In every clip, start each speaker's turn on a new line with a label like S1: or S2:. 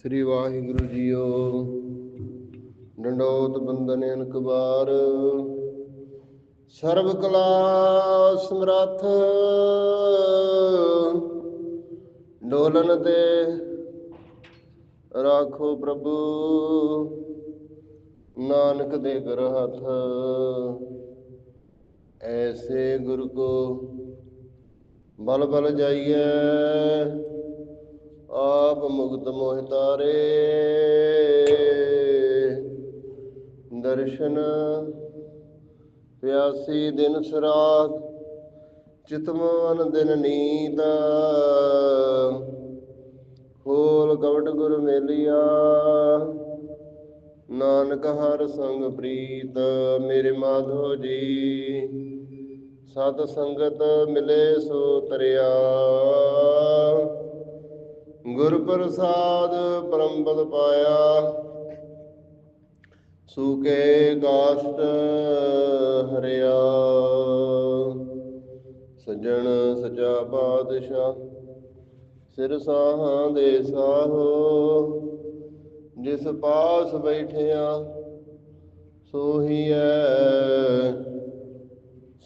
S1: ਸ੍ਰੀ Waheguru JIO. ਡੰਡੋਤ ਬੰਦਨ ਅਨਕ ਬਾਰ ਸਰਬ ਕਲਾ ਸਮਰੱਥ। ਡੋਲਨ ਤੇ ਰਾਖੋ ਪ੍ਰਭੂ। ਨਾਨਕ ਦੇ ਕਰ ਹੱਥ। ਐਸੇ ਗੁਰੂ ਕੋ ਬਲ ਬਲ ਜਾਈਏ ਆਪ ਮੁਗਤ ਮੋਹਿ ਤਾਰੇ। ਦਰਸ਼ਨ ਪਿਆਸੀ ਦਿਨ ਸਰਾਤ ਚਿਤਮਨ ਦਿਨ ਨੀਂਦ। ਹੋਲ ਕਵਟ ਗੁਰ ਮੇਲਿਆ, ਨਾਨਕ ਹਰ ਸੰਗ ਪ੍ਰੀਤ, ਮੇਰੇ ਮਾਧੋ ਜੀ। ਸਤ ਸੰਗਤ ਮਿਲੇ ਸੋ ਤਰਿਆ। ਗੁਰ ਪ੍ਰਸਾਦ ਪਰਮਪਦ ਪਾਇਆ। ਸੂਕੇ ਕਾਸ਼ਟ ਹਰਿਆ। ਸਜਣ ਸਚਾ ਪਾਤਸ਼ਾਹ, ਸਿਰ ਸਾਹਾਂ ਦੇ ਸਾਹੋ। ਜਿਸ ਪਾਸ ਬੈਠਿਆ, ਸੋਹੀ ਸੋਹੀਐ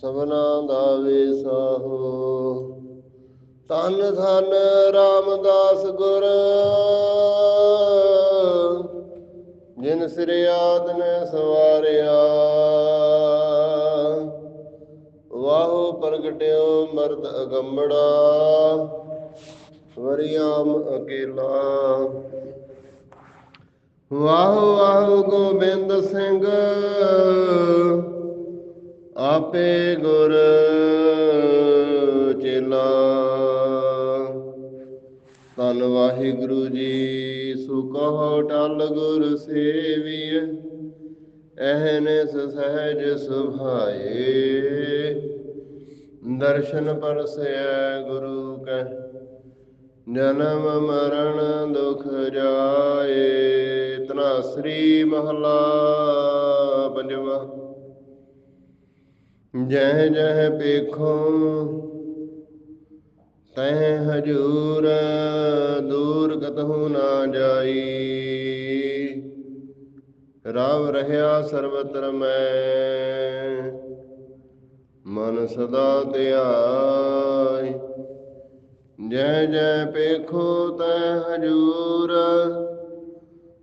S1: ਸਭਨਾ ਦਾ ਵੇ ਵੇਸਾਹੋ ਤਨ ਧਨ ਰਾਮਦਾਸ ਗੁਰ। ਜਿਨ ਸਿਰਿਆਦ ਨੇ ਸਵਾਰਿਆ। ਵਾਹੋ ਪ੍ਰਗਟਿਓ ਮਰਦ ਅਗੰਮੜਾ ਵਰਿਆਮ ਅਕੇਲਾ। ਵਾਹੋ ਵਾਹੋ ਗੋਬਿੰਦ ਸਿੰਘ। ਆਪੇ ਗੁਰ ਵਾਹਿਗੁਰੂ ਜੀ ਸੋ ਕਹੋ ਟਲ ਗੁਰ ਸੇਵੀਐ ਐਹਨਿਸ ਸਹਿਜ ਸੁਭਾਏ। ਦਰਸ਼ਨ ਪਰਸੈ ਗੁਰੂ ਕੈ, ਜਨਮ ਮਰਨ ਦੁਖ ਜਾਏ। ਤਨਾਸਰੀ ਮਹਲਾ ਪੰਜਵਾ। ਜਹ ਜਹ ਪੇਖੋ ਤੈ ਹਜੂਰ ਦੂਰ ਕਤਹੁ ਨਾ ਜਾਈ। ਰਵ ਰਹਾ ਸਰਬਤਰ ਮੈਂ, ਮਨ ਸਦਾ ਧਿਆਈ। ਜੈ ਜੈ ਪੇਖੋ ਤੈ ਹਜੂਰ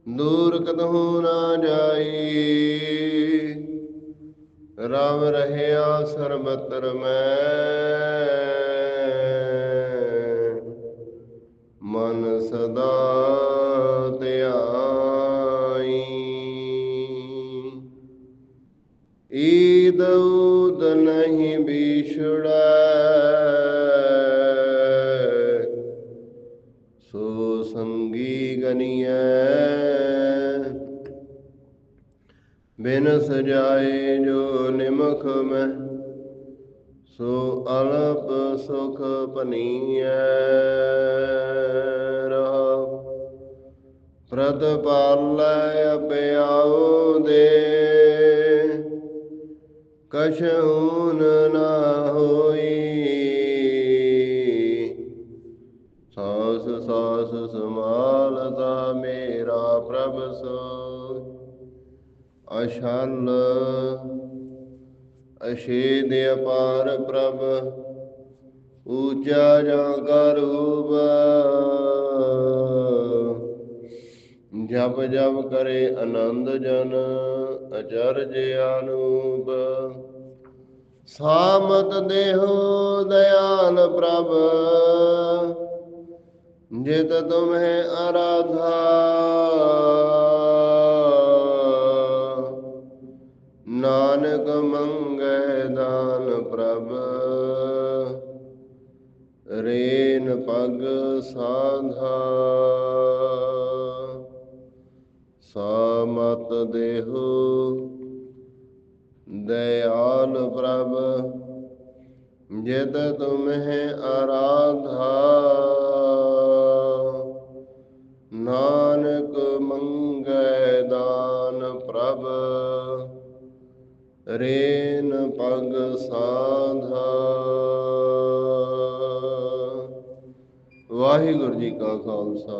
S1: ਦੂਰ ਕਤਹੁ ਨਾ ਜਾਈ। ਰਵ ਰਹਿਆ ਸਰਬਤਰ ਮੈਂ ਸਦਾ ਧਿਆਈ। ਈਦ ਉਦ ਨਹੀਂ ਵਿਛੜੈ ਸੋ ਸੰਗੀ ਗਨੀਐ। ਬਿਨ ਸਜਾਏ ਜੋ ਨਿਮਖ ਮੈਂ ਸੋ ਅਲਪ ਸੁਖ ਪਨੀਐ ਰਹਾ। ਪ੍ਰਤਪਾਲੈ ਅਪਿਆਉ ਦੇ ਕਛੂਨ ਨਾ ਹੋਈ। ਸਾਸ ਸਾਸ ਸਮਾਲਤਾ ਮੇਰਾ ਪ੍ਰਭ ਸੋ। ਅਸ਼ਲ ਅਸ਼ੇਦ ਅਪਾਰ ਪ੍ਰਭ, ਊਚਾ ਜਾਂ ਕਰੂਪ ਜਪ ਜਪ ਕਰੇ ਆਨੰਦ ਜਨ ਅਚਰਜ ਅਨੂਪ ਸਾਮਤ ਦੇਹੋ ਦਇਆਲ ਪ੍ਰਭ, ਜਿਤ ਤੁਮਹਿ ਆਰਾਧਾ। ਨਾਨਕ ਮੰਗੈ ਦਾਨ ਪ੍ਰਭ। ਰੇਨ ਪਗ ਸਾਧਾ ਸਾਮਤ ਦੇਹੋ ਦਇਆਲ ਪ੍ਰਭ। ਜਿਤ ਤੁਮਹਿ ਆਰਾ ਰੇਨ ਪਗ ਸਾਧਾ। ਵਾਹਿਗੁਰੂ ਜੀ ਕਾ ਖਾਲਸਾ,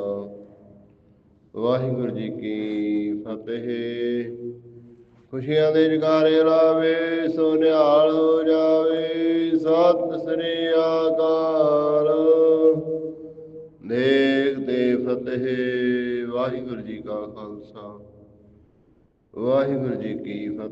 S1: ਵਾਹਿਗੁਰੂ ਜੀ ਕੀ ਫਤਿਹ। ਖੁਸ਼ੀਆਂ ਦੇ ਜਗਾਰੇ ਲਾਵੇ ਸੋ ਹੋ ਜਾਵੇ, ਸਤਿ ਸ੍ਰੀ ਅਕਾਲ। ਨੇਕ ਦੇ ਫਤਿਹ, ਵਾਹਿਗੁਰੂ ਜੀ ਕਾ ਖਾਲਸਾ, ਵਾਹਿਗੁਰੂ ਜੀ ਕੀ ਫਤਿਹ।